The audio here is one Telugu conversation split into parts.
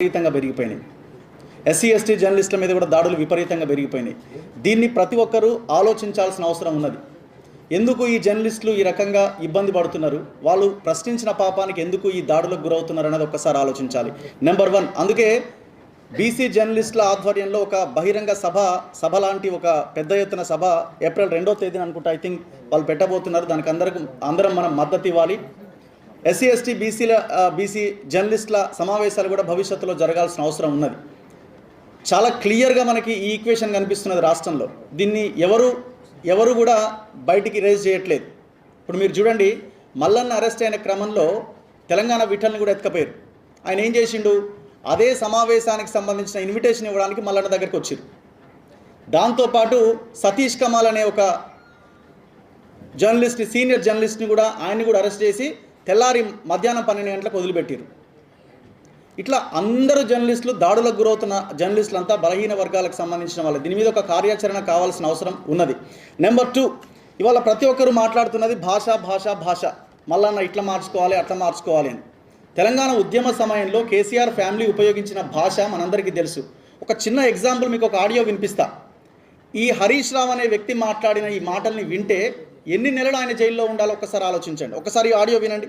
విపరీతంగా పెరిగిపోయినాయి. ఎస్సీ ఎస్టీ జర్నలిస్టుల మీద కూడా దాడులు విపరీతంగా పెరిగిపోయినాయి. దీన్ని ప్రతి ఒక్కరూ ఆలోచించాల్సిన అవసరం ఉన్నది. ఎందుకు ఈ జర్నలిస్టులు ఈ రకంగా ఇబ్బంది పడుతున్నారు? వాళ్ళు ప్రశ్నించిన పాపానికి ఎందుకు ఈ దాడులకు గురవుతున్నారు అనేది ఒక్కసారి ఆలోచించాలి. నెంబర్ వన్ అందుకే బీసీ జర్నలిస్టుల ఆధ్వర్యంలో ఒక బహిరంగ సభ సభ లాంటి ఒక పెద్ద ఎత్తున సభ ఏప్రిల్ రెండో తేదీన అనుకుంటా ఐ థింక్ వాళ్ళు పెట్టబోతున్నారు. దానికి అందరికి అందరం మనం మద్దతు ఇవ్వాలి. ఎస్సీ ఎస్టీ బీసీల బీసీ జర్నలిస్టుల సమావేశాలు కూడా భవిష్యత్తులో జరగాల్సిన అవసరం ఉన్నది. చాలా క్లియర్గా మనకి ఈ ఈక్వేషన్ కనిపిస్తున్నది రాష్ట్రంలో. దీన్ని ఎవరు ఎవరు కూడా బయటికి రేజ్ చేయట్లేదు. ఇప్పుడు మీరు చూడండి మల్లన్న అరెస్ట్ అయిన క్రమంలో తెలంగాణ విఠల్ని కూడా ఎత్తుకపోయారు. ఆయన ఏం చేసిండు? అదే సమావేశానికి సంబంధించిన ఇన్విటేషన్ ఇవ్వడానికి మల్లన్న దగ్గరికి వచ్చారు. దాంతోపాటు సతీష్ కమాల్ అనే ఒక జర్నలిస్ట్ని సీనియర్ జర్నలిస్ట్ని కూడా ఆయన్ని కూడా అరెస్ట్ చేసి తెల్లారి మధ్యాహ్నం పన్నెండు గంటలకు వదిలిపెట్టారు. ఇట్లా అందరు జర్నలిస్టులు దాడులకు గురవుతున్న జర్నలిస్టులు అంతా బలహీన వర్గాలకు సంబంధించిన వాళ్ళు. దీని మీద ఒక కార్యాచరణ కావాల్సిన అవసరం ఉన్నది. నెంబర్ టూ ఇవాళ ప్రతి ఒక్కరు మాట్లాడుతున్నది భాష భాష భాష. మళ్ళా ఇట్లా మార్చుకోవాలి అట్లా మార్చుకోవాలి అని. తెలంగాణ ఉద్యమ సమయంలో కేసీఆర్ ఫ్యామిలీ ఉపయోగించిన భాష మనందరికీ తెలుసు. ఒక చిన్న ఎగ్జాంపుల్ మీకు ఒక ఆడియో వినిపిస్తా. ఈ హరీష్ రావు అనే వ్యక్తి మాట్లాడిన ఈ మాటల్ని వింటే ఎన్ని నెలలు ఆయన జైల్లో ఉండాలో ఒకసారి ఆలోచించండి. ఒకసారి ఆడియో వినండి.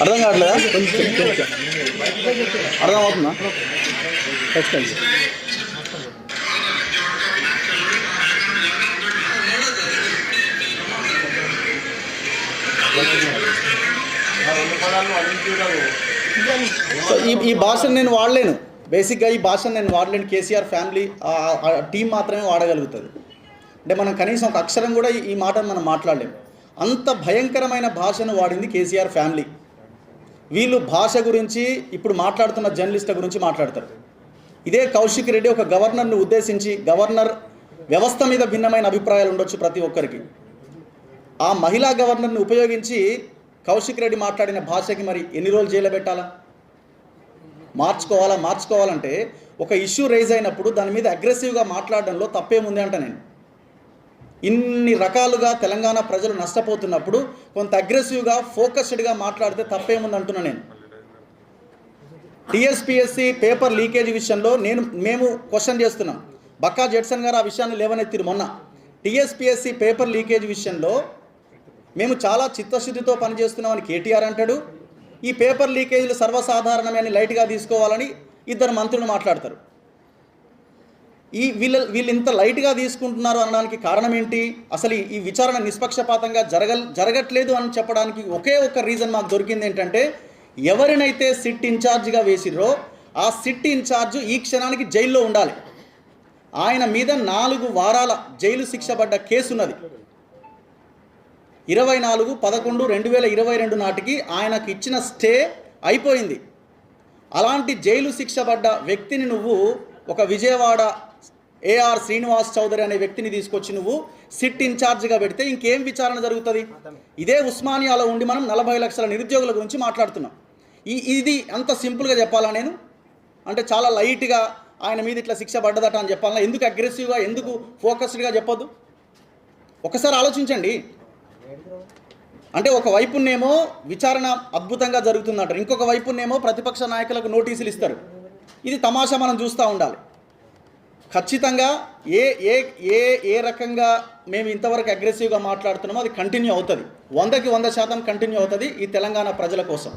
అర్థం కావట్లేదా? అర్థం అవుతుందా ఖచ్చితంగా సో ఈ ఈ భాషను నేను వాడలేను. బేసిక్గా ఈ భాషను నేను వాడలేను. కేసీఆర్ ఫ్యామిలీ టీం మాత్రమే వాడగలుగుతుంది అంటే మనం కనీసం ఒక అక్షరం కూడా ఈ- ఈ మాటను మనం మాట్లాడలేము. అంత భయంకరమైన భాషను వాడింది కేసీఆర్ ఫ్యామిలీ వీళ్ళు భాష గురించి ఇప్పుడు మాట్లాడుతున్న జర్నలిస్టుల గురించి మాట్లాడతారు. ఇదే కౌశిక్ రెడ్డి ఒక గవర్నర్ను ఉద్దేశించి గవర్నర్ వ్యవస్థ మీద భిన్నమైన అభిప్రాయాలు ఉండొచ్చు ప్రతి ఒక్కరికి. ఆ మహిళా గవర్నర్ని ఉపయోగించి కౌశిక్ రెడ్డి మాట్లాడిన భాషకి మరి ఎన్ని రోజులు జైలు పెట్టాలా? మార్చుకోవాలా? మార్చుకోవాలంటే ఒక ఇష్యూ రైజ్ అయినప్పుడు దాని మీద అగ్రెసివ్గా మాట్లాడడంలో తప్పేముంది అంట నేను. ఇన్ని రకాలుగా తెలంగాణ ప్రజలు నష్టపోతున్నప్పుడు కొంత అగ్రెసివ్గా ఫోకస్డ్గా మాట్లాడితే తప్పేముంది అంటున్నా నేను. టీఎస్పిఎస్సి పేపర్ లీకేజ్ విషయంలో నేను మేము క్వశ్చన్ చేస్తున్నాం. బక్కా జడ్సన్ గారు ఆ విషయాన్ని లేవనెత్తిరు మొన్న. టీఎస్పిఎస్సి పేపర్ లీకేజ్ విషయంలో మేము చాలా చిత్తశుద్ధితో పనిచేస్తున్నామని కేటీఆర్ అంటాడు. ఈ పేపర్ లీకేజీలు సర్వసాధారణమే అని లైట్గా తీసుకోవాలని ఇద్దరు మంత్రులు మాట్లాడతారు. ఈ వీళ్ళ వీళ్ళు ఇంత లైట్గా తీసుకుంటున్నారు అనడానికి కారణం ఏంటి అసలు ఈ- విచారణ నిష్పక్షపాతంగా జరగ జరగట్లేదు అని చెప్పడానికి ఒకే ఒక రీజన్ మాకు దొరికింది ఏంటంటే ఎవరినైతే సిట్ ఇన్ఛార్జ్గా వేసిర్రో ఆ సిట్ ఇన్ఛార్జ్ ఈ క్షణానికి జైల్లో ఉండాలి. ఆయన మీద నాలుగు వారాల జైలు శిక్ష పడ్డ కేసు ఉన్నది ఇరవై నాలుగు పదకొండు రెండు వేల ఇరవై రెండు నాటికి ఆయనకు ఇచ్చిన స్టే అయిపోయింది. అలాంటి జైలు శిక్ష పడ్డ వ్యక్తిని నువ్వు ఒక విజయవాడ ఏఆర్ శ్రీనివాస్ చౌదరి అనే వ్యక్తిని తీసుకొచ్చి నువ్వు సిట్ ఇన్ఛార్జిగా పెడితే ఇంకేం విచారణ జరుగుతుంది? ఇదే ఉస్మానియాలో ఉండి మనం నలభై లక్షల నిరుద్యోగుల గురించి మాట్లాడుతున్నాం. ఈ ఇది అంత సింపుల్గా చెప్పాలా నేను? అంటే చాలా లైట్గా ఆయన మీద ఇట్లా శిక్ష పడ్డదట అని చెప్పాలా? ఎందుకు అగ్రెసివ్గా ఎందుకు ఫోకస్డ్గా చెప్పొద్దు? ఒకసారి ఆలోచించండి. అంటే ఒక వైపునేమో విచారణ అద్భుతంగా జరుగుతుందంటారు. ఇంకొక వైపునేమో ప్రతిపక్ష నాయకులకు నోటీసులు ఇస్తారు. ఇది తమాషా మనం చూస్తూ ఉండాలి. ఖచ్చితంగా ఏ ఏ ఏ ఏ రకంగా మేము ఇంతవరకు అగ్రెసివ్గా మాట్లాడుతున్నామో అది కంటిన్యూ అవుతుంది. వందకి వంద శాతం కంటిన్యూ అవుతుంది ఈ తెలంగాణ ప్రజల కోసం.